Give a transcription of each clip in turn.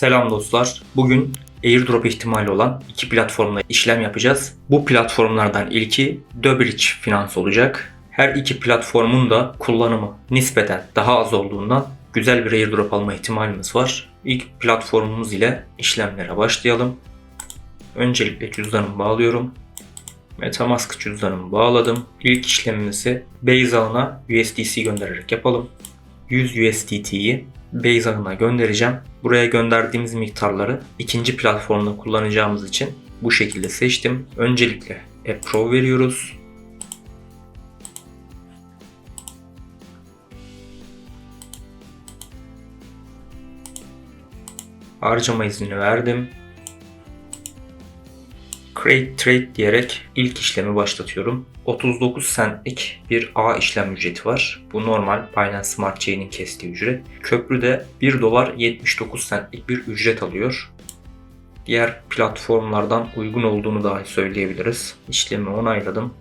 Selam dostlar. Bugün airdrop ihtimali olan iki platformda işlem yapacağız. Bu platformlardan ilki Dobridge Finans olacak. Her iki platformun da kullanımı nispeten daha az olduğundan güzel bir airdrop alma ihtimalimiz var. İlk platformumuz ile işlemlere başlayalım. Öncelikle cüzdanımı bağlıyorum. Metamask cüzdanımı bağladım. İlk işlemimizi Base ağına USDC göndererek yapalım. 100 USDT'yi Base ağına göndereceğim. Buraya gönderdiğimiz miktarları ikinci platformda kullanacağımız için bu şekilde seçtim. Öncelikle Approve veriyoruz. Harcama izni verdim. Create Trade diyerek ilk işlemi başlatıyorum. 39 centlik bir A işlem ücreti var. Bu normal Binance Smart Chain'in kestiği ücret. Köprüde 1 dolar 79 centlik bir ücret alıyor. Diğer platformlardan uygun olduğunu dahi söyleyebiliriz. İşlemi onayladım.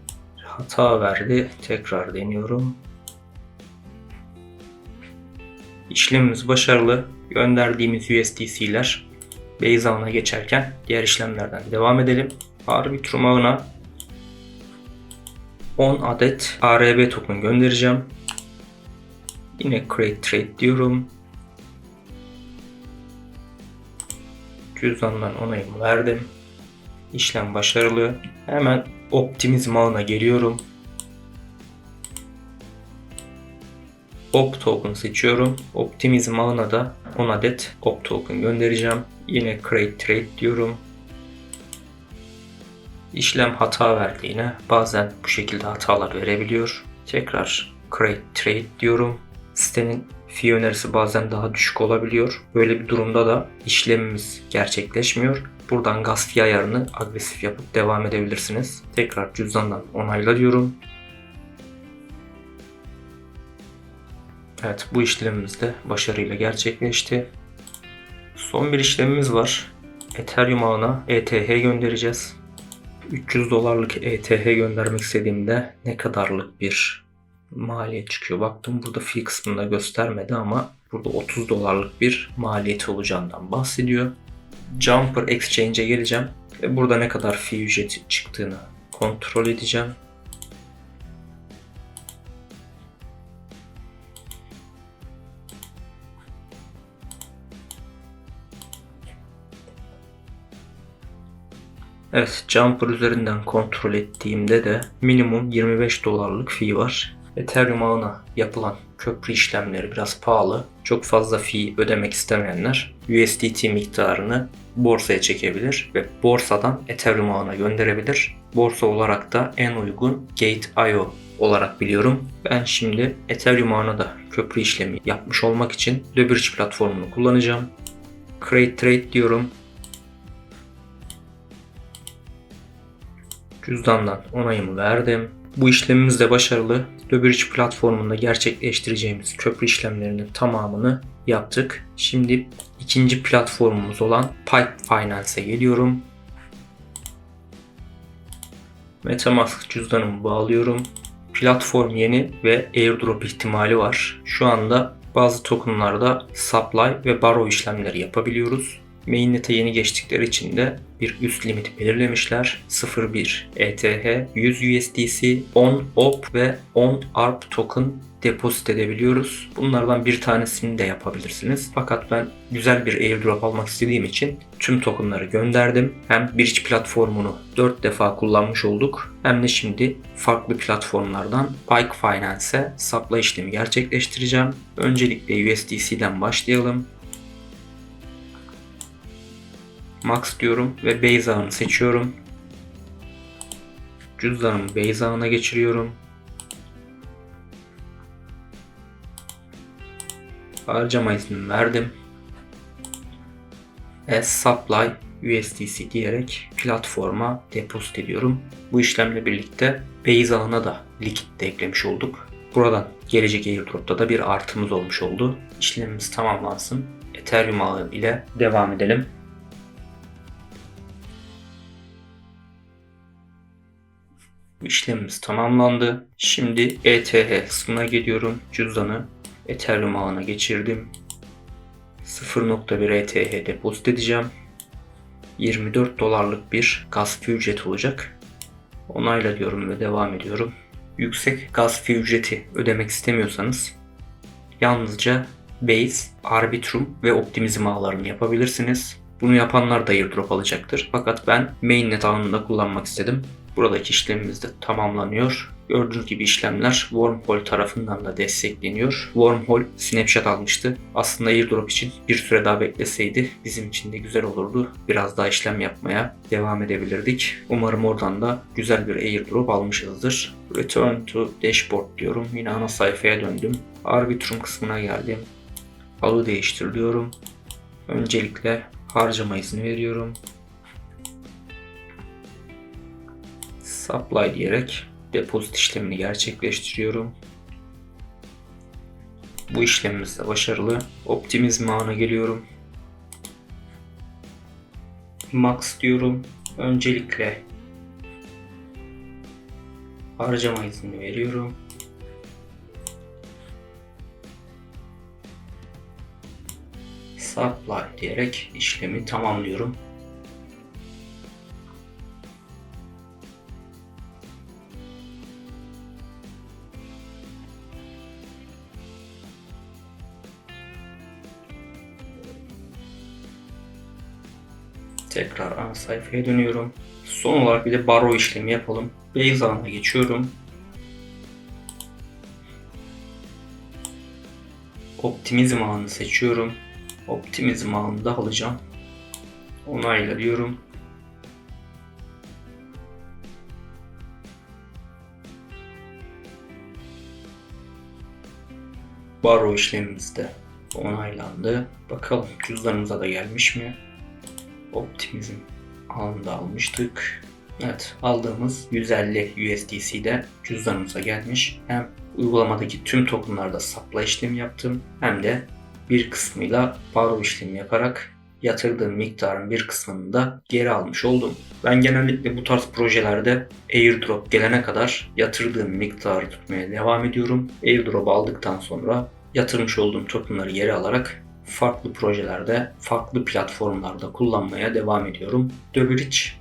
Hata verdi. Tekrar deniyorum. İşlemimiz başarılı. Gönderdiğimiz USDC'ler Base ağına geçerken diğer işlemlerden devam edelim. Arbitrum ağına 10 adet ARB token göndereceğim. Yine create trade diyorum. Cüzdandan onayımı verdim. İşlem başarılı. Hemen Optimism ağına geliyorum. Op token seçiyorum. Optimism ağına da 10 adet Op token göndereceğim. Yine create trade diyorum. İşlem hata verdi yine. Bazen bu şekilde hatalar verebiliyor. Tekrar create trade diyorum. Sitenin fee önerisi bazen daha düşük olabiliyor. Böyle bir durumda da işlemimiz gerçekleşmiyor. Buradan gaz fee ayarını agresif yapıp devam edebilirsiniz. Tekrar cüzdandan onayla diyorum. Evet bu işlemimiz de başarıyla gerçekleşti. Son bir işlemimiz var. Ethereum ağına ETH göndereceğiz. 300 dolarlık ETH göndermek istediğimde ne kadarlık bir maliyet çıkıyor. Baktım burada fee kısmında göstermedi ama burada 30 dolarlık bir maliyeti olacağından bahsediyor. Jumper Exchange'e geleceğim ve burada ne kadar fee ücreti çıktığını kontrol edeceğim. Evet, Jumper üzerinden kontrol ettiğimde de minimum 25 dolarlık fee var. Ethereum ağına yapılan köprü işlemleri biraz pahalı. Çok fazla fee ödemek istemeyenler USDT miktarını borsaya çekebilir ve borsadan Ethereum ağına gönderebilir. Borsa olarak da en uygun Gate.io olarak biliyorum. Ben şimdi Ethereum ağına da köprü işlemi yapmış olmak için Leverage platformunu kullanacağım. Create Trade diyorum. Cüzdandan onayımı verdim. Bu işlemimiz de başarılı. Leverage platformunda gerçekleştireceğimiz köprü işlemlerinin tamamını yaptık. Şimdi ikinci platformumuz olan Pipe Finance'e geliyorum. Metamask cüzdanımı bağlıyorum. Platform yeni ve airdrop ihtimali var. Şu anda bazı tokenlarda supply ve borrow işlemleri yapabiliyoruz. Mainnet'e yeni geçtikleri için de bir üst limit belirlemişler. 0.1 ETH, 100 USDC, 10 OP ve 10 ARP token depozit edebiliyoruz. Bunlardan bir tanesini de yapabilirsiniz. Fakat ben güzel bir airdrop almak istediğim için tüm tokenları gönderdim. Hem Bridge platformunu 4 defa kullanmış olduk. Hem de şimdi farklı platformlardan Bike Finance'e supply işlemi gerçekleştireceğim. Öncelikle USDC'den başlayalım. Max diyorum ve base ağını seçiyorum. Cüzdanımı base ağına geçiriyorum. Harcama iznini verdim. As supply USDC diyerek platforma depozit ediyorum. Bu işlemle birlikte base ağına da likit de eklemiş olduk. Buradan gelecek airdrop'ta da bir artımız olmuş oldu. İşlemimiz tamamlansın. Ethereum ağı ile devam edelim. İşlemimiz tamamlandı. Şimdi ETH kısmına geliyorum. Cüzdanı Ethereum ağına geçirdim. 0.1 ETH depozit edeceğim. 24 dolarlık bir gaz fee ücreti olacak. Onayla diyorum ve devam ediyorum. Yüksek gaz fee ücreti ödemek istemiyorsanız yalnızca Base, Arbitrum ve Optimizm ağlarını yapabilirsiniz. Bunu yapanlar da airdrop alacaktır. Fakat ben mainnet ağını kullanmak istedim. Buradaki işlemimiz de tamamlanıyor. Gördüğünüz gibi işlemler Wormhole tarafından da destekleniyor. Wormhole snapshot almıştı. Aslında airdrop için bir süre daha bekleseydi bizim için de güzel olurdu. Biraz daha işlem yapmaya devam edebilirdik. Umarım oradan da güzel bir airdrop almışızdır. Return to dashboard diyorum. Yine ana sayfaya döndüm. Arbitrum kısmına geldim. Alı değiştir diyorum. Öncelikle harcama izni veriyorum. Supply diyerek depozit işlemini gerçekleştiriyorum. Bu işlemimiz de başarılı. Optimizm ağına geliyorum. Max diyorum. Öncelikle harcama izni veriyorum. Supply diyerek işlemi tamamlıyorum. Tekrar ana sayfaya dönüyorum. Son olarak bir de baro işlemi yapalım. Base ağına geçiyorum. Optimizm ağını seçiyorum. Optimizm ağını da alacağım. Onayla diyorum. Baro işlemimiz de onaylandı. Bakalım cüzdanımıza da gelmiş mi? Optimizm anında almıştık. Evet aldığımız 150 USDC'de cüzdanımıza gelmiş. Hem uygulamadaki tüm tokenlarda supply işlemi yaptım hem de bir kısmıyla baro işlemi yaparak yatırdığım miktarın bir kısmını da geri almış oldum. Ben genellikle bu tarz projelerde airdrop gelene kadar yatırdığım miktarı tutmaya devam ediyorum. Airdrop aldıktan sonra yatırmış olduğum tokenları geri alarak farklı projelerde, farklı platformlarda kullanmaya devam ediyorum. The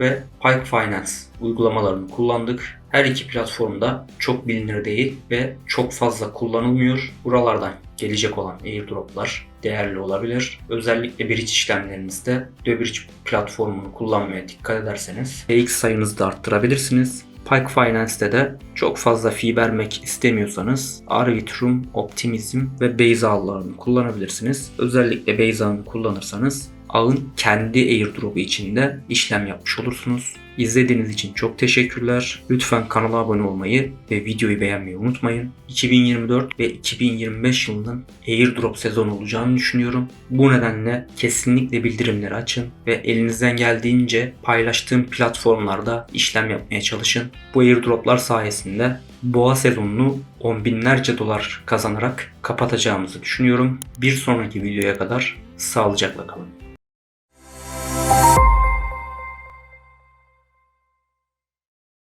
ve Pike Finance uygulamalarını kullandık. Her iki platformda çok bilinir değil ve çok fazla kullanılmıyor. Buralardan gelecek olan airdroplar değerli olabilir. Özellikle bridge işlemlerinizde The platformunu kullanmaya dikkat ederseniz PX sayınızı da arttırabilirsiniz. Pike Finance'te de çok fazla fee vermek istemiyorsanız Arbitrum, Optimism ve ağlarını kullanabilirsiniz. Özellikle ağını kullanırsanız ağın kendi airdrop'u içinde işlem yapmış olursunuz. İzlediğiniz için çok teşekkürler. Lütfen kanala abone olmayı ve videoyu beğenmeyi unutmayın. 2024 ve 2025 yılının airdrop sezonu olacağını düşünüyorum. Bu nedenle kesinlikle bildirimleri açın ve elinizden geldiğince paylaştığım platformlarda işlem yapmaya çalışın. Bu airdroplar sayesinde boğa sezonunu on binlerce dolar kazanarak kapatacağımızı düşünüyorum. Bir sonraki videoya kadar sağlıcakla kalın.